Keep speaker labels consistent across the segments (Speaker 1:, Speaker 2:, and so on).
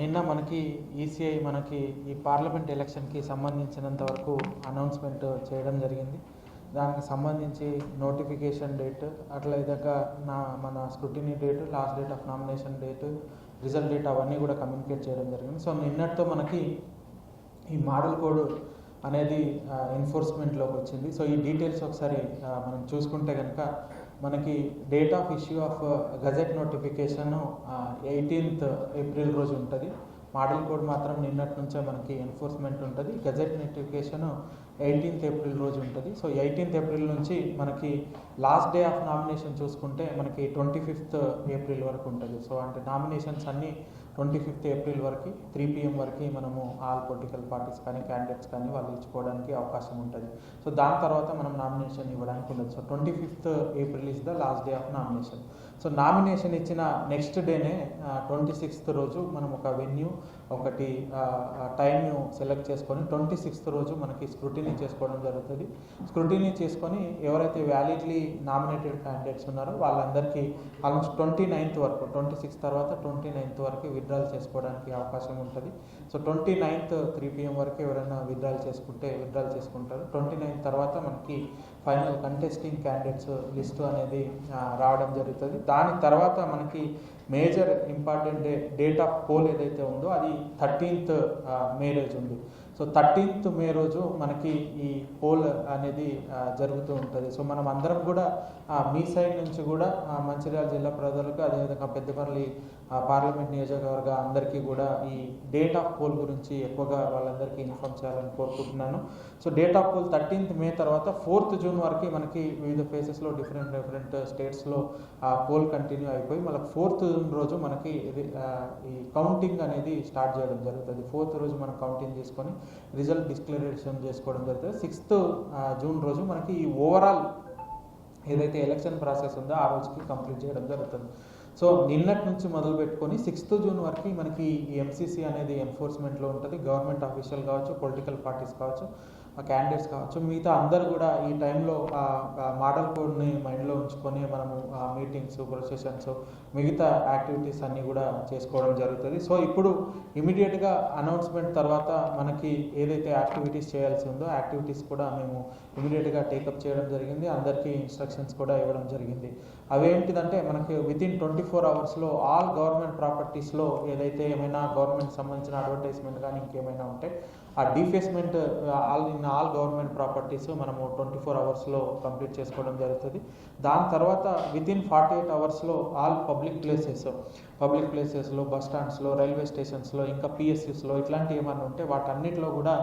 Speaker 1: నిన్న మనకి ఈసీఐ మనకి ఈ పార్లమెంట్ ఎలక్షన్కి సంబంధించినంత వరకు అనౌన్స్మెంట్ చేయడం జరిగింది. దానికి సంబంధించి నోటిఫికేషన్ డేట్ అట్లా విధంగా నా మన scrutiny date last date of nomination date result date అవన్నీ కూడా కమ్యూనికేట్ చేయడం జరిగింది. సో నిన్నటితో మనకి ఈ మోడల్ కోడ్ అనేది ఎన్ఫోర్స్మెంట్లోకి వచ్చింది. సో ఈ డీటెయిల్స్ ఒకసారి మనం చూసుకుంటే కనుక మనకి date of issue of gazette notification eighteenth April రోజు ఉంటుంది. మోడల్ కోడ్ మాత్రం నిన్నటి నుంచే మనకి ఎన్ఫోర్స్మెంట్ ఉంటుంది. గజెట్ నోటిఫికేషన్ ఎయిటీన్త్ ఏప్రిల్ రోజు ఉంటుంది. సో ఎయిటీన్త్ ఏప్రిల్ నుంచి మనకి లాస్ట్ డే ఆఫ్ నామినేషన్ చూసుకుంటే మనకి ట్వంటీ ఫిఫ్త్ ఏప్రిల్ వరకు ఉంటుంది. సో అంటే నామినేషన్స్ అన్నీ ట్వంటీ ఫిఫ్త్ ఏప్రిల్ వరకు త్రీ పిఎం వరకు మనము ఆల్ పొలిటికల్ పార్టీస్ కానీ క్యాండిడేట్స్ కానీ వాళ్ళు ఇచ్చుకోవడానికి అవకాశం ఉంటుంది. సో దాని తర్వాత మనం నామినేషన్ ఇవ్వడానికి ఉండదు. So twenty fifth April is the last day of nomination so nomination ఇచ్చిన నెక్స్ట్ డేనే ట్వంటీ సిక్స్త్ రోజు మనం ఒక వెన్యూ ఒకటి టైంను సెలెక్ట్ చేసుకొని ట్వంటీ సిక్స్త్ రోజు మనకి స్క్రూటినీ చేసుకోవడం జరుగుతుంది. స్క్రూటినీ చేసుకొని ఎవరైతే వ్యాలిడ్లీ నామినేటెడ్ క్యాండిడేట్స్ ఉన్నారో వాళ్ళందరికీ ఆల్మోస్ట్ ట్వంటీ నైన్త్ వరకు ట్వంటీ సిక్స్త్ తర్వాత ట్వంటీ నైన్త్ వరకు విత్డ్రాల్ చేసుకోవడానికి అవకాశం ఉంటుంది. So twenty ninth three PM వరకు ఎవరైనా విత్డ్రాల్ చేసుకుంటే విత్డ్రాల్ చేసుకుంటారు. ట్వంటీ నైన్త్ తర్వాత మనకి ఫైనల్ కంటెస్టింగ్ క్యాండిడేట్స్ లిస్టు అనేది రావడం జరుగుతుంది. దాని తర్వాత మనకి major important day date of poll ఏదైతే ఉందో అది థర్టీన్త్ మే రోజు ఉంది. సో థర్టీన్త్ మే రోజు మనకి ఈ పోల్ అనేది జరుగుతూ ఉంటుంది. సో మనం అందరం కూడా మీ సైడ్ నుంచి కూడా మంచిర్యాల జిల్లా ప్రజలకు అదేవిధంగా పెద్దపల్లి ఆ, పార్లమెంట్ నియోజకవర్గ అందరికీ కూడా ఈ డేట్ ఆఫ్ పోల్ గురించి ఎక్కువగా వాళ్ళందరికీ ఇన్ఫార్మ్ చేయాలని కోరుకుంటున్నాను. So date of poll thirteenth May తర్వాత ఫోర్త్ జూన్ వరకు మనకి వివిధ ప్లేసెస్లో డిఫరెంట్ డిఫరెంట్ స్టేట్స్లో ఆ పోల్ కంటిన్యూ అయిపోయి మళ్ళీ ఫోర్త్ జూన్ రోజు మనకి ఇది, ఈ కౌంటింగ్ అనేది స్టార్ట్ చేయడం జరుగుతుంది. ఫోర్త్ రోజు మనం కౌంటింగ్ చేసుకొని రిజల్ట్ డిక్లరేషన్ చేసుకోవడం జరుగుతుంది. సిక్స్త్ జూన్ రోజు మనకి ఈ ఓవరాల్ ఏదైతే ఎలక్షన్ ప్రాసెస్ ఉందో ఆ రోజుకి కంప్లీట్ చేయడం జరుగుతుంది. సో నిన్నటి నుంచి మొదలు పెట్టుకొని సిక్స్త్ జూన్ వరకు మనకి ఈ ఎంసీసీ అనేది ఎన్ఫోర్స్మెంట్లో ఉంటుంది. గవర్నమెంట్ ఆఫీషియల్ కావచ్చు పొలిటికల్ పార్టీస్ కావచ్చు క్యాండిడేట్స్ కావచ్చు మిగతా అందరు కూడా ఈ టైంలో మోడల్ కోడ్ని మైండ్లో ఉంచుకొని మనము మీటింగ్స్ ప్రొసెషన్స్ మిగతా యాక్టివిటీస్ అన్నీ కూడా చేసుకోవడం జరుగుతుంది. సో ఇప్పుడు ఇమీడియట్గా అనౌన్స్మెంట్ తర్వాత మనకి ఏదైతే యాక్టివిటీస్ చేయాల్సి ఉందో యాక్టివిటీస్ కూడా మేము ఇమీడియట్గా టేకప్ చేయడం జరిగింది. అందరికీ ఇన్స్ట్రక్షన్స్ కూడా ఇవ్వడం జరిగింది. అవేంటిదంటే మనకి వితిన్ ట్వంటీ ఫోర్ అవర్స్లో ఆల్ గవర్నమెంట్ ప్రాపర్టీస్లో ఏదైతే ఏమైనా గవర్నమెంట్ సంబంధించిన అడ్వర్టైజ్మెంట్ కానీ ఇంకేమైనా ఉంటే ఆ defacement all in all government properties మనము ట్వంటీ ఫోర్ అవర్స్లో కంప్లీట్ చేసుకోవడం జరుగుతుంది. దాని తర్వాత విత్ ఇన్ ఫార్టీ ఎయిట్ అవర్స్లో ఆల్ పబ్లిక్ ప్లేసెస్ పబ్లిక్ ప్లేసెస్లో బస్ స్టాండ్స్లో రైల్వే స్టేషన్స్లో ఇంకా పిఎస్యూస్లో ఇట్లాంటివి ఏమైనా ఉంటే వాటన్నిటిలో కూడా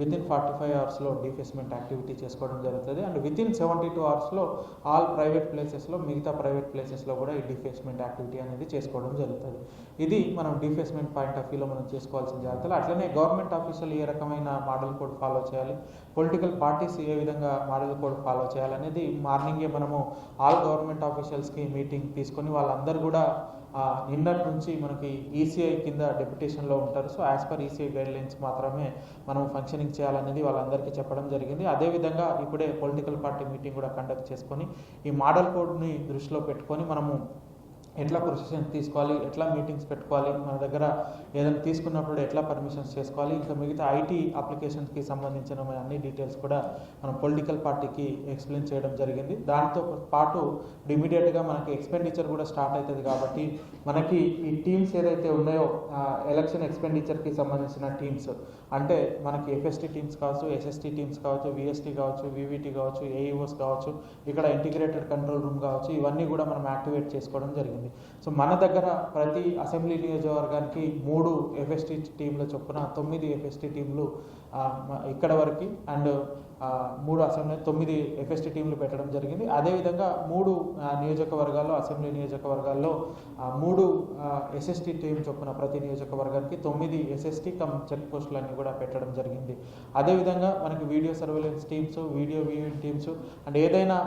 Speaker 1: విత్ ఇన్ ఫార్టీ ఫైవ్ అవర్స్లో డిఫేస్మెంట్ యాక్టివిటీ చేసుకోవడం జరుగుతుంది. And within seventy two అవర్స్లో ఆల్ ప్రైవేట్ ప్లేసెస్లో మిగతా ప్రైవేట్ ప్లేసెస్లో కూడా ఈ డిఫేస్మెంట్ యాక్టివిటీ అనేది చేసుకోవడం జరుగుతుంది. ఇది మనం డిఫేస్మెంట్ పాయింట్ ఆఫ్ వ్యూలో మనం చేసుకోవాల్సిన జాగ్రత్తలు. అట్లనే గవర్నమెంట్ ఆఫీసులు ఏ రకమైన మోడల్ కోడ్ ఫాలో చేయాలి. పొలిటికల్ పార్టీస్ ఏ విధంగా మోడల్ కోడ్ ఫాలో చేయాలనేది మార్నింగే మనము ఆల్ గవర్నమెంట్ ఆఫీషియల్స్కి మీటింగ్ తీసుకొని వాళ్ళందరూ కూడా నిన్నటి నుంచి మనకి ఈసీఐ కింద డెప్యుటేషన్లో ఉంటారు. So as per ECI guidelines మాత్రమే మనం ఫంక్షనింగ్ చేయాలనేది వాళ్ళందరికీ చెప్పడం జరిగింది. అదేవిధంగా ఇప్పుడే పొలిటికల్ పార్టీ మీటింగ్ కూడా కండక్ట్ చేసుకొని ఈ మోడల్ కోడ్ని దృష్టిలో పెట్టుకొని మనము ఎట్లా ప్రొసెషన్ తీసుకోవాలి ఎట్లా మీటింగ్స్ పెట్టుకోవాలి మన దగ్గర ఏదైనా తీసుకున్నప్పుడు ఎట్లా పర్మిషన్స్ చేసుకోవాలి ఇంకా మిగతా ఐటీ అప్లికేషన్స్కి సంబంధించిన అన్ని డీటెయిల్స్ కూడా మనం పొలిటికల్ పార్టీకి ఎక్స్ప్లెయిన్ చేయడం జరిగింది. దాంతో పాటు ఇమీడియట్గా మనకి ఎక్స్పెండిచర్ కూడా స్టార్ట్ అవుతుంది కాబట్టి మనకి ఈ టీమ్స్ ఏదైతే ఉన్నాయో ఎలక్షన్ ఎక్స్పెండిచర్కి సంబంధించిన టీమ్స్ అంటే మనకి ఎఫ్ఎస్టీ టీమ్స్ కావచ్చు ఎస్ఎస్టీ టీమ్స్ కావచ్చు విఎస్టీ కావచ్చు వివిటీ కావచ్చు ఏఈఓస్ కావచ్చు ఇక్కడ ఇంటిగ్రేటెడ్ కంట్రోల్ రూమ్ కావచ్చు ఇవన్నీ కూడా మనం యాక్టివేట్ చేసుకోవడం జరిగింది. సో మన దగ్గర ప్రతి అసెంబ్లీ నియోజకవర్గానికి మూడు ఎఫ్ఎస్టీ టీంల చొప్పున తొమ్మిది ఎఫ్ఎస్టీ టీంలు ఇక్కడ వరకు అండ్ మూడు అసెంబ్లీ తొమ్మిది ఎఫ్ఎస్టీ టీంలు పెట్టడం జరిగింది. అదేవిధంగా మూడు నియోజకవర్గాల్లో అసెంబ్లీ నియోజకవర్గాల్లో మూడు ఎస్ఎస్టీ టీం చొప్పున ప్రతి నియోజకవర్గానికి తొమ్మిది ఎస్ఎస్టీ కమ్ చెక్ పోస్టులన్నీ కూడా పెట్టడం జరిగింది. అదేవిధంగా మనకి video surveillance teams video viewing teams and ఏదైనా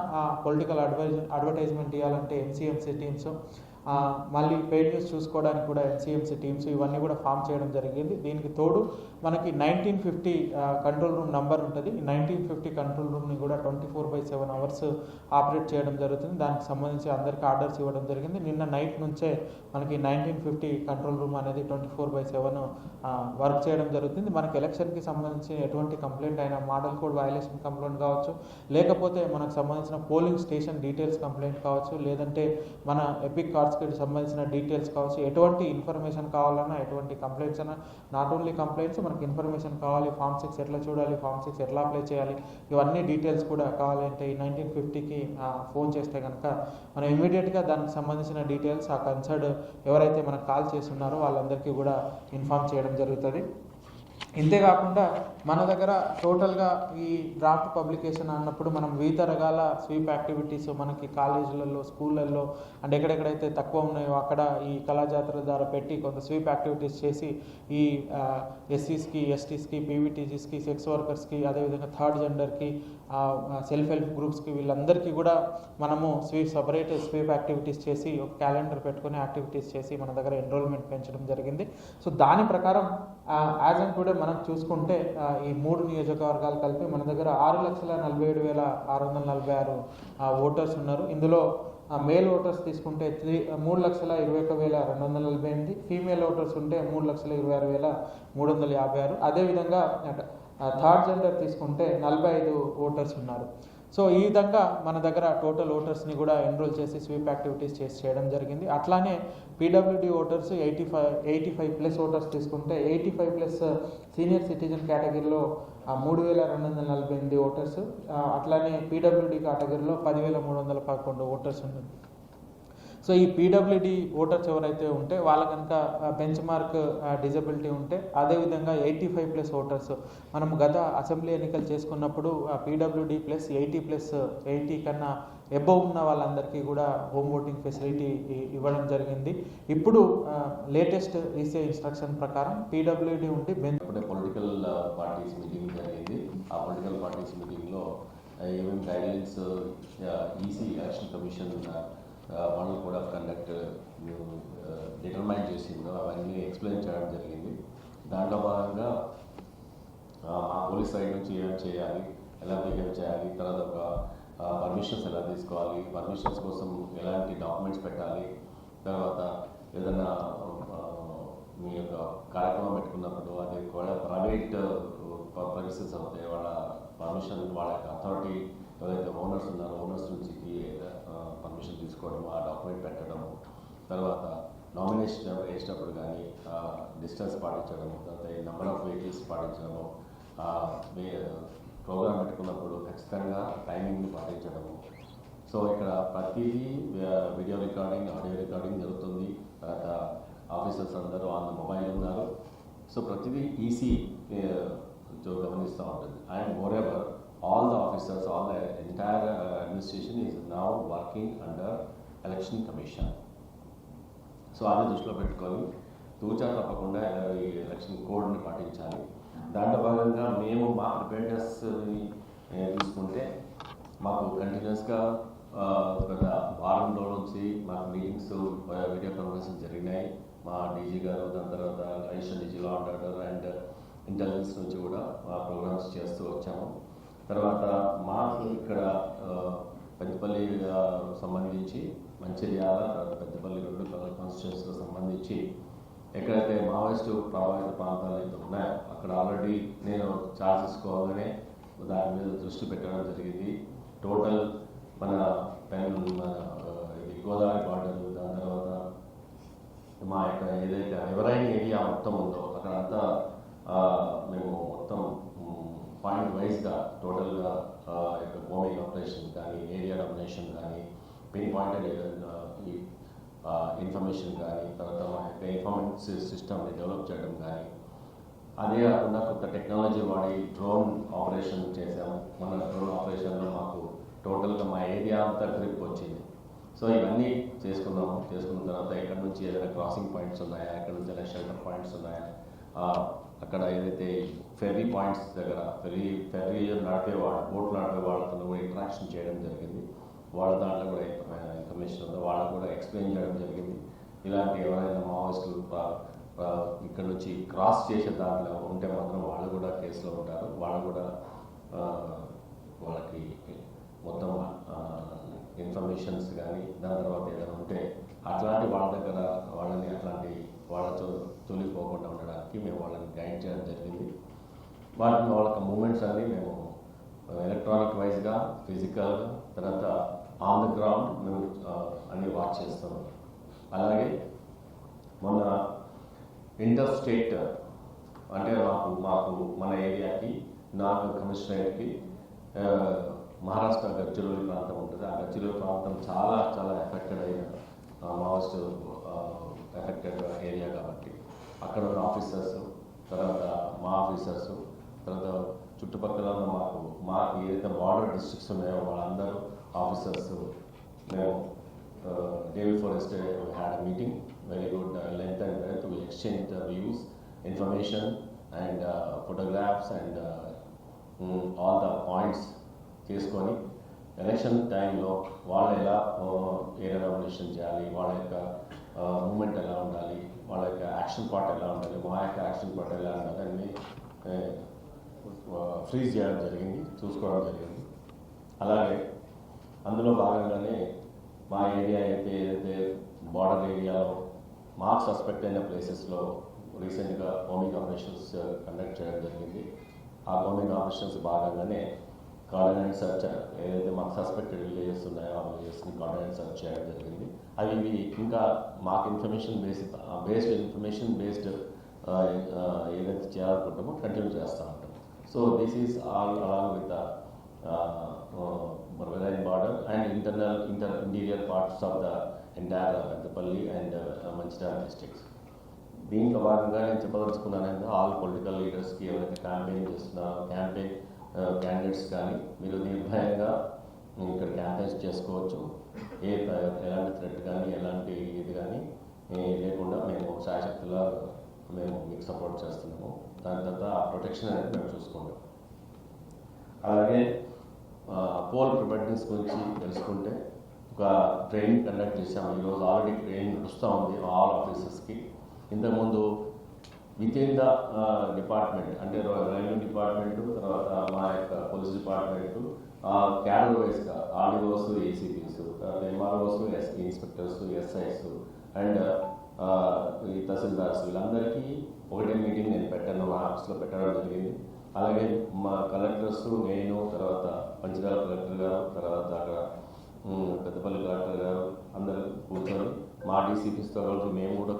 Speaker 1: పొలిటికల్ అడ్వైజ్ అడ్వర్టైజ్మెంట్ ఇవ్వాలంటే ఎన్సీఎంసీ టీమ్స్ మళ్ళీ పెయిడ్ న్యూస్ చూసుకోవడానికి కూడా ఎన్సీఎంసీ టీమ్స్ ఇవన్నీ కూడా ఫామ్ చేయడం జరిగింది. దీనికి తోడు మనకి nineteen fifty control room number ఉంటుంది. నైన్టీన్ ఫిఫ్టీ కంట్రోల్ రూమ్ని కూడా twenty four by seven hours operate చేయడం జరుగుతుంది. దానికి సంబంధించి అందరికీ ఆర్డర్స్ ఇవ్వడం జరిగింది. నిన్న నైట్ నుంచే మనకి నైన్టీన్ ఫిఫ్టీ కంట్రోల్ రూమ్ అనేది twenty four by seven work చేయడం జరుగుతుంది. మనకి ఎలక్షన్కి సంబంధించి ఎటువంటి కంప్లైంట్ అయినా మోడల్ కోడ్ వయలేషన్ కంప్లైంట్ కావచ్చు లేకపోతే మనకు సంబంధించిన పోలింగ్ స్టేషన్ డీటెయిల్స్ కంప్లైంట్ కావచ్చు లేదంటే మన ఎపిక్ కార్డ్ కార్డ్స్కి సంబంధించిన డీటెయిల్స్ కావచ్చు ఎటువంటి ఇన్ఫర్మేషన్ కావాలన్నా ఎటువంటి కంప్లైంట్స్ అన్నా నాట్ ఓన్లీ కంప్లైంట్స్ మనకి ఇన్ఫర్మేషన్ కావాలి ఫామ్ సిక్స్ ఎట్లా చూడాలి ఫామ్ సిక్స్ ఎట్లా అప్లై చేయాలి ఇవన్నీ డీటెయిల్స్ కూడా కావాలంటే ఈ నైన్టీన్ ఫిఫ్టీకి ఫోన్ చేస్తే కనుక మనం ఇమీడియట్గా దానికి సంబంధించిన డీటెయిల్స్ ఆ కన్సర్డ్ ఎవరైతే మనకు కాల్ చేస్తున్నారో వాళ్ళందరికీ కూడా ఇన్ఫామ్ చేయడం జరుగుతుంది. ఇంతేకాకుండా మన దగ్గర టోటల్గా ఈ డ్రాఫ్ట్ పబ్లికేషన్ అన్నప్పుడు మనం వివిధ రకాల స్వీప్ యాక్టివిటీస్ మనకి కాలేజీలలో స్కూళ్ళల్లో అండ్ ఎక్కడెక్కడైతే తక్కువ ఉన్నాయో అక్కడ ఈ కళాజాతర ద్వారా పెట్టి కొంత స్వీప్ యాక్టివిటీస్ చేసి ఈ ఎస్సీస్కి ఎస్టీస్కి పీవీటీజీస్కి సెక్స్ వర్కర్స్కి అదేవిధంగా థర్డ్ జెండర్కి సెల్ఫ్ హెల్ప్ గ్రూప్స్కి వీళ్ళందరికీ కూడా మనము స్వీప్ సపరేట్ స్వీప్ యాక్టివిటీస్ చేసి ఒక క్యాలెండర్ పెట్టుకుని యాక్టివిటీస్ చేసి మన దగ్గర ఎన్రోల్మెంట్ పెంచడం జరిగింది. సో దాని ప్రకారం యాజ్ అండ్ టుడే మనం చూసుకుంటే ఈ మూడు నియోజకవర్గాలు కలిపి మన దగ్గర ఆరు లక్షల నలభై ఏడు వేల ఆరు వందల నలభై ఆరు ఓటర్స్ ఉన్నారు. ఇందులో మేల్ ఓటర్స్ తీసుకుంటే త్రీ మూడు లక్షల ఇరవై ఒక వేల రెండు వందల నలభై ఎనిమిది ఫీమేల్ ఓటర్స్ ఉంటే మూడు లక్షల ఇరవై ఆరు వేల మూడు వందల యాభై ఆరు. అదేవిధంగా థర్డ్ జెండర్ తీసుకుంటే నలభై ఐదు ఓటర్స్ ఉన్నారు. సో ఈ విధంగా మన దగ్గర టోటల్ ఓటర్స్ని కూడా ఎన్రోల్ చేసి స్వీప్ యాక్టివిటీస్ చేసి చేయడం జరిగింది. అట్లానే PWD voters eighty five eighty five plus voters తీసుకుంటే eighty five plus senior citizen కేటగిరీలో మూడు వేల రెండు వందల నలభై ఎనిమిది ఓటర్స్ uh, అట్లానే పీడబ్ల్యూడీ కేటగిరీలో పదివేల మూడు వందల పదకొండు ఓటర్స్ ఉన్నారు. సో ఈ పీడబ్ల్యూడి ఓటర్స్ ఎవరైతే ఉంటే వాళ్ళ కనుక బెంచ్ మార్క్ డిజబిలిటీ ఉంటే అదేవిధంగా ఎయిటీ ఫైవ్ ప్లస్ ఓటర్స్ మనం గత అసెంబ్లీ ఎన్నికలు చేసుకున్నప్పుడు PWD plus eighty plus eighty కన్నా ఎబవ్ ఉన్న వాళ్ళందరికీ కూడా హోమ్ ఓటింగ్ ఫెసిలిటీ ఇవ్వడం జరిగింది. ఇప్పుడు లేటెస్ట్ ఈసీఐ ఇన్స్ట్రక్షన్ ప్రకారం పీడబ్ల్యూడి ఉండి బెంచ్
Speaker 2: పొలిటికల్ పార్టీస్ మీటింగ్ జరిగింది. ఆ పొలిటికల్ పార్టీస్ మీటింగ్లో ఏమేమి గైడ్లైన్స్ ఈసీ ఎలక్షన్ కమిషన్ వాళ్ళు కూడా కండక్ట్ డిటర్మైన్ చేసిందో అవన్నీ ఎక్స్ప్లెయిన్ చేయడం జరిగింది. దాంట్లో భాగంగా మా పోలీస్ సైడ్ నుంచి ఏం చేయాలి ఎలా బిహేవ్ చేయాలి తర్వాత ఒక పర్మిషన్స్ ఎలా తీసుకోవాలి పర్మిషన్స్ కోసం ఎలాంటి డాక్యుమెంట్స్ పెట్టాలి తర్వాత ఏదైనా మీ యొక్క కార్యక్రమం పెట్టుకున్నప్పుడు అది కూడా ప్రైవేట్ పర్మిషన్స్ అవుతాయి. వాళ్ళ పర్మిషన్ వాళ్ళ యొక్క అథారిటీ ఎవరైతే ఓనర్స్ ఉన్నారో ఓనర్స్ పర్మిషన్ తీసుకోవడం ఆ డాక్యుమెంట్ పెట్టడం తర్వాత నామినేషన్ వేసినప్పుడు కానీ డిస్టెన్స్ పాటించడము తర్వాత నెంబర్ ఆఫ్ వెహికల్స్ పాటించడము ప్రోగ్రామ్ పెట్టుకున్నప్పుడు ఖచ్చితంగా టైమింగ్ని పాటించడము. సో ఇక్కడ ప్రతిదీ వీడియో రికార్డింగ్ ఆడియో రికార్డింగ్ జరుగుతుంది. తర్వాత ఆఫీసర్స్ అందరూ ఆన్ మొబైల్ ఉన్నారు. సో ప్రతిదీ ఈసీ గమనిస్తూ ఉంటుంది. And moreover all the officers all the entire administration is now working under election commission so అది దృష్టిలో పెట్టుకొని తూచా తప్పకుండా ఈ ఎలక్షన్ కోడ్ని పాటించాలి. దాంట్లో భాగంగా మేము మా ప్రిపేర్నెస్ని తీసుకుంటే మాకు కంటిన్యూస్గా గత వారం నుంచి మాకు మీటింగ్స్ వీడియో కాన్ఫరెన్స్ జరిగినాయి. మా డీజీ గారు దాని తర్వాత additional DG law and and intelligence నుంచి కూడా మా ప్రోగ్రామ్స్ చేస్తూ వచ్చాము. తర్వాత మాకు ఇక్కడ పెద్దపల్లి సంబంధించి మంచిర్యాల తర్వాత పెద్దపల్లి రెండు కాన్స్టిట్యూన్స్కి సంబంధించి ఎక్కడైతే మావోయిస్టు ప్రభావిత ప్రాంతాలు అయితే ఉన్నాయో అక్కడ ఆల్రెడీ నేను చార్జ్ తీసుకోవాలనే దాని మీద దృష్టి పెట్టడం జరిగింది. టోటల్ మన పెన్ ఇది గోదావరి బార్డర్ దాని తర్వాత మా యొక్క ఏదైతే ఎవరైనా ఏరియా మొత్తం ఉందో అక్కడంతా అంతా మేము మొత్తం పాయింట్ వైజ్గా టోటల్గా యొక్క బోమింగ్ ఆపరేషన్ కానీ ఏరియా డామినేషన్ కానీ పిన్ పాయింటెడ్ ఈ ఇన్ఫర్మేషన్ కానీ తర్వాత మా యొక్క ఇన్ఫర్మేషన్ సిస్టమ్ని డెవలప్ చేయడం కానీ అదే కాకుండా కొత్త టెక్నాలజీ వాడి డ్రోన్ ఆపరేషన్ చేసాము మన డ్రోన్ ఆపరేషన్లో మాకు టోటల్గా మా ఏరియా అంతా గ్రిప్ వచ్చింది. సో ఇవన్నీ చేసుకున్నాము. చేసుకున్న తర్వాత ఎక్కడి నుంచి ఏదైనా క్రాసింగ్ పాయింట్స్ ఉన్నాయా? ఎక్కడి నుంచి ఏదైనా షెల్టర్ పాయింట్స్ ఉన్నాయా? అక్కడ ఏదైతే ఫెర్రీ పాయింట్స్ దగ్గర ఫెర్రీ ఫెర్రీ నడిపే వాళ్ళు బోట్లు నడిపే వాళ్ళతో కూడా ఇంటరాక్షన్ చేయడం జరిగింది. వాళ్ళ దాంట్లో కూడా ఇన్ఫర్మేషన్ ఉందో? వాళ్ళకు కూడా ఎక్స్ప్లెయిన్ చేయడం జరిగింది. ఇలాంటి ఎవరైనా మావోయిస్టులు ఇక్కడ నుంచి క్రాస్ చేసే దాంట్లో ఉంటే మాత్రం వాళ్ళు కూడా కేసులో ఉంటారు. వాళ్ళు కూడా వాళ్ళకి మొత్తం ఇన్ఫర్మేషన్స్ కానీ దాని తర్వాత ఏదైనా ఉంటే అట్లాంటి వాళ్ళ దగ్గర వాళ్ళని అట్లాంటి వాళ్ళతో తొలిపోకుండా ఉండడానికి మేము వాళ్ళని గైడ్ చేయడం జరిగింది. వాటిని వాళ్ళ మూమెంట్స్ అన్నీ మేము ఎలక్ట్రానిక్ వైజ్గా ఫిజికల్గా తర్వాత ఆన్ ద గ్రౌండ్ మేము అన్ని వాచ్ చేస్తున్నాం అలాగే మొన్న ఇంటర్ స్టేట్ అంటే మాకు మాకు మన ఏరియాకి నాకు కమిషనరేట్కి మహారాష్ట్ర గడ్చిరోలి ప్రాంతం ఉంటుంది. ఆ గడ్చిరోలి ప్రాంతం చాలా చాలా ఎఫెక్టెడ్ అయిన మావోస్ట్ అక్కడ ఉన్న ఆఫీసర్స్ తర్వాత మా ఆఫీసర్స్ తర్వాత చుట్టుపక్కల ఉన్న మాకు మాకు ఏదైతే బార్డర్ డిస్ట్రిక్ట్స్ ఉన్నాయో వాళ్ళందరూ ఆఫీసర్స్ మేము day before yesterday had a meeting very good length and breadth exchange the views information and photographs and all the points తీసుకొని ఎలక్షన్ టైంలో వాళ్ళు ఎలా ఏరియా రెవల్యూషన్ చేయాలి వాళ్ళ యొక్క మూమెంట్ ఎలా ఉండాలి? వాళ్ళ యొక్క యాక్షన్ పార్ట్ ఎలా ఉండాలి? మా యొక్క యాక్షన్ పార్ట్ ఎలా ఉండాలి? అన్ని ఫ్రీజ్ చేయడం జరిగింది చూసుకోవడం జరిగింది. అలాగే అందులో భాగంగానే మా ఏరియా అయితే ఏదైతే బార్డర్ ఏరియాలో మాకు సస్పెక్ట్ అయిన ప్లేసెస్లో రీసెంట్గా హోమింగ్ ఆపరేషన్స్ కండక్ట్ చేయడం జరిగింది. ఆ హోమింగ్ ఆపరేషన్స్ భాగంగానే కార్డినెంట్ సర్చ్ ఏదైతే మాకు సస్పెక్టెడ్ విలేజెస్ ఉన్నాయో ఆ విలేజెస్ని కార్డినెంట్ సర్చ్ చేయడం జరిగింది అవి ఇవి ఇంకా మాకు information based based information based ఏదైతే చేయాలనుకుంటామో కంటిన్యూ చేస్తూ ఉంటాం so this is all along with Marveline border and internal inter interior parts of the entire Peddapalli and uh, Manchidal districts. దీంట్లో భాగంగా నేను చెప్పదలుచుకున్నానంటే ఆల్ పొలిటికల్ లీడర్స్కి ఎవరైతే క్యాంపెయిన్ చేస్తున్నారో క్యాంపెయిన్ క్యాండిడేట్స్ కానీ మీరు నిర్భయంగా ఇక్కడ క్యాంపెయిన్స్ చేసుకోవచ్చు. ఏ ఎలాంటి థ్రెట్ కానీ ఎలాంటి ఇది కానీ లేకుండా మేము శాశక్తులా మేము మీకు సపోర్ట్ చేస్తున్నాము. దాని తర్వాత ఆ ప్రొటెక్షన్ అనేది మేము చూసుకుంటాం అలాగే పోల్ ప్రిపేర్నెస్ గురించి తెలుసుకుంటే ఒక ట్రైనింగ్ కండక్ట్ చేసాము ఈరోజు ఆల్రెడీ ట్రైనింగ్ నడుస్తూ ఉంది ఆల్ ఆఫీసర్స్కి ఇంతకుముందు విత్ ఇన్ ద డిపార్ట్మెంట్ అంటే రైల్వే డిపార్ట్మెంట్ తర్వాత మా యొక్క పోలీస్ డిపార్ట్మెంట్ క్యాడర్ వైస్గా ఆర్డీఓస్ ఏసీపీస్ తర్వాత MROs S inspectors SIs and ఈ తహసీల్దార్స్ వీళ్ళందరికీ ఒకటే మీటింగ్ నేను పెట్టాను మా ఆఫీస్లో పెట్టడం జరిగింది. అలాగే మా కలెక్టర్స్ నేను తర్వాత పంచదార కలెక్టర్ గారు తర్వాత అక్కడ పెద్దపల్లి కలెక్టర్ గారు అందరూ కూర్చొని మా డీసీపీస్తో కలిసి మేము కూడా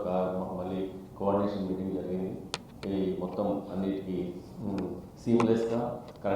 Speaker 2: మళ్ళీ కోఆర్డినేషన్ మీటింగ్ జరిగింది. ఈ మొత్తం అన్నిటికీ సీమ్లెస్గా కరెక్ట్